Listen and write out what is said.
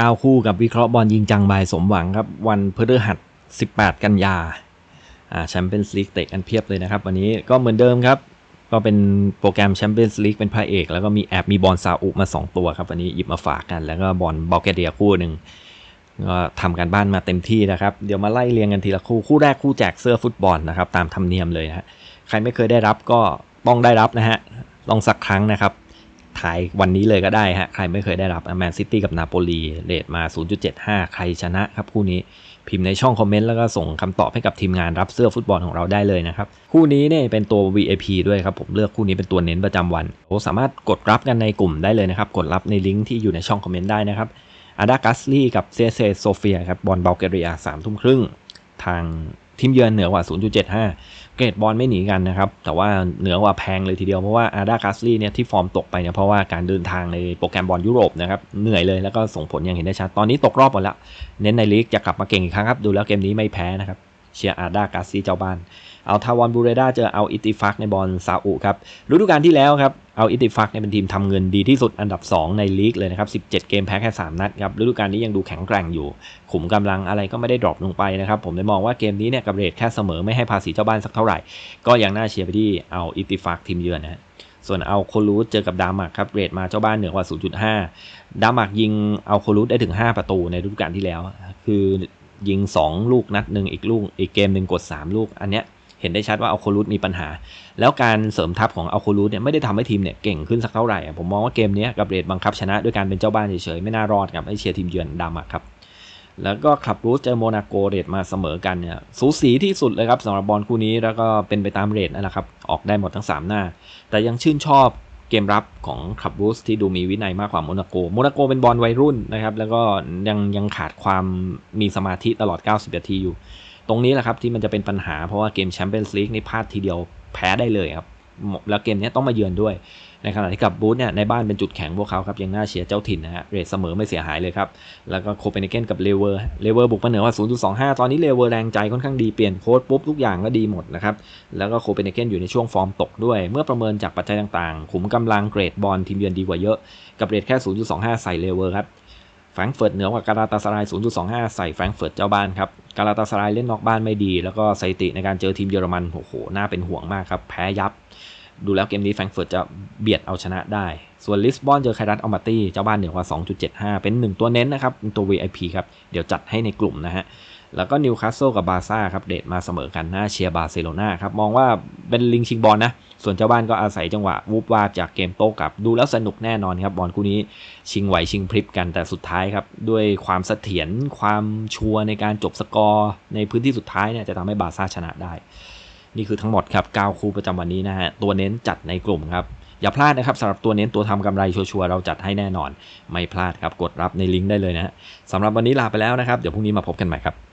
9 คู่กับวิเคราะห์บอลยิงจังบายสมหวังครับ วันพฤหัส 18 กันยาอ่าแชมเปี้ยนส์ลีกเตะกันเพียบเลยนะครับ วันนี้ก็เหมือนเดิมครับ ก็เป็นโปรแกรมแชมเปี้ยนส์ลีกเป็นพระเอก แล้วก็มีแอบมีบอลซาอุมา 2 ตัวครับ วันนี้หยิบมาฝากกัน แล้วก็บอลบอลแกเดียคู่หนึ่งก็ทำการบ้านมาเต็มที่นะครับ เดี๋ยวมาไล่เรียงกันทีละคู่คู่แรกคู่แจกเสื้อฟุตบอลนะครับตามธรรมเนียมเลยนะฮะใครไม่เคยได้รับก็ต้องได้รับนะฮะลองสักครั้งนะครับ ถ่ายวันนี้เลยก็ได้ฮะ ใครไม่เคยได้รับแมนซิตี้กับนาโปลีเรทมา 0.75 ใครชนะครับคู่นี้พิมพ์ในช่องคอมเมนต์แล้วก็ส่งคำตอบให้กับทีมงานรับเสื้อฟุตบอลของเราได้เลยนะครับ คู่นี้เนี่ยเป็นตัว VIP ด้วยครับ ผมเลือกคู่นี้เป็นตัวเน้นประจำวันโอ้สามารถกดรับกันในกลุ่มได้เลยนะครับ กดรับในลิงก์ที่อยู่ในช่องคอมเมนต์ได้นะครับอาดากัสลี่กับเซเซโซเฟียครับบอลเบลเกเรียสามทุ่มครึ่งทาง ทีมเยือนเหนือกว่า 0.75 เกรดบอลไม่หนีกันนะครับ แต่ว่าเหนือกว่าแพงเลยทีเดียว เพราะว่าอาร์ดากัสลี่เนี่ยที่ฟอร์มตกไปเนี่ยเพราะว่าการเดินทางในโปรแกรมบอลยุโรปนะครับเหนื่อยเลยแล้วก็ส่งผลอย่างเห็นได้ชัด ตอนนี้ตกรอบหมดแล้ว เน้นในลีกจะกลับมาเก่งอีกครั้งครับ ดูแล้วเกมนี้ไม่แพ้นะครับ เชียร์อาร์ดากัสลี่เจ้าบ้าน เอาทาวอนบูเรดาเจอเอาอิติฟักในบอลซาอุครับฤดูกาลที่แล้วครับเอาอิติฟักเนี่ยเป็นทีมทำเงินดีที่สุดอันดับ 2 ในลีกเลยนะครับ 17 เกมแพ้แค่ 3 นัดครับฤดูกาลนี้ยังดูแข็งแกร่งอยู่ ขุมกำลังอะไรก็ไม่ได้ดรอปลงไปนะครับ ผมเลยมองว่าเกมนี้เนี่ยกับเรทแค่เสมอไม่ให้ภาษีเจ้าบ้านสักเท่าไหร่ ก็ยังน่าเชียร์ไปที่เอาอิติฟักทีมเยือนนะส่วนเอาโคลูสเจอกับดามักครับเรทมาเจ้าบ้านเหนือกว่า 0.5 ดามักยิงเอาโคลูสได้ถึง 5 ประตูในฤดูกาลที่แล้ว คือ ยิง 2 ลูกนัดหนึ่งอีกลูกอีกเกมหนึ่งกด 3 ลูก อันเนี้ยเห็นได้ชัดว่าอัลโคลูสมีปัญหา แล้วการเสริมทัพของอัลโคลูสเนี่ยไม่ได้ทำให้ทีมเนี่ยเก่งขึ้นสักเท่าไหร่ ผมมองว่าเกมนี้กับเรดบังคับชนะด้วยการเป็นเจ้าบ้านเฉยๆ ไม่น่ารอดกับไอเชียร์ทีมเยือนดามครับ แล้วก็คลับรูสเจอโมนาโกเรดมาเสมอกันเนี่ยสูสีที่สุดเลยครับสำหรับบอลคู่นี้แล้วก็เป็นไปตามเรทนั่นแหละครับออกได้หมดทั้ง 3 หน้า แต่ยังชื่นชอบ เกมรับของคลับบูสที่ดูมีวินัยมากกว่าโมนาโก โมนาโกเป็นบอลวัยรุ่นนะครับ แล้วก็ยังยังขาดความมีสมาธิตลอด 90 นาทีอยู่ ตรงนี้แหละครับที่มันจะเป็นปัญหาเพราะว่าเกมแชมเปี้ยนส์ลีกนี่พลาดทีเดียวแพ้ได้เลยครับ แล้วเกมนี้ต้องมาเยือนด้วย ในขณะที่กับบูธเนี่ยในบ้านเป็นจุดแข็งพวกเขาครับยังน่าเชียร์เจ้าถิ่นนะฮะเรทเสมอไม่เสียหายเลยครับ แล้วก็โคเปนเฮเกนกับเลเวอร์เลเวอร์บุกมาเหนือว่า 0.25 ตอนนี้เลเวอร์แรงใจค่อนข้างดีเปลี่ยนโค้ดปุ๊บทุกอย่างก็ดีหมดนะครับแล้วก็โคเปนเฮเกนอยู่ในช่วงฟอร์มตกด้วย เมื่อประเมินจากปัจจัยต่างๆ ขุมกำลังเกรดบอลทีมเยือนดีกว่าเยอะกับเรทแค่ 0.25 ใส่เลเวอร์ครับ แฟรงเฟิร์ตเหนือกว่าการาตาสราย 0.25 ใส่แฟรงเฟิร์ตเจ้าบ้านครับ การาตาสรายเล่นนอกบ้านไม่ดี แล้วก็สถิติในการเจอทีมเยอรมัน โอ้โห น่าเป็นห่วงมากครับ แพ้ยับ ดูแล้วเกมนี้แฟรงเฟิร์ตจะเบียดเอาชนะได้ ส่วนลิสบอนเจอไครัตอัลมาตี้ เจ้าบ้านเหนือกว่า 2.75 เป็น 1 ตัวเน้นนะครับ ตัว VIP ครับ เดี๋ยวจัดให้ในกลุ่มนะฮะ แล้วก็นิวคาสเซิลกับบาซ่าครับเดทมาเสมอกันหน้าเชียร์บาร์เซโลนาครับมองว่าเป็นลิงชิงบอลนะส่วนเจ้าบ้านก็อาศัยจังหวะวูบวาบจากเกมโต้กลับดูแล้วสนุกแน่นอนครับบอลคู่นี้ชิงไหวชิงพริบกันแต่สุดท้ายครับด้วยความเสถียรความชัวในการจบสกอร์ในพื้นที่สุดท้ายเนี่ยจะทำให้บาซ่าชนะได้ นี่คือทั้งหมดครับ9คู่ประจำวันนี้นะฮะตัวเน้นจัดในกลุ่มครับอย่าพลาดนะครับสำหรับตัวเน้นตัวทำกำไรชัวร์เราจัดให้แน่นอน ไม่พลาดครับกดรับในลิงก์ได้เลยนะฮะสำหรับวันนี้ลาไปแล้วนะครับเดี๋ยวพรุ่งนี้มาพบกันใหม่ครับ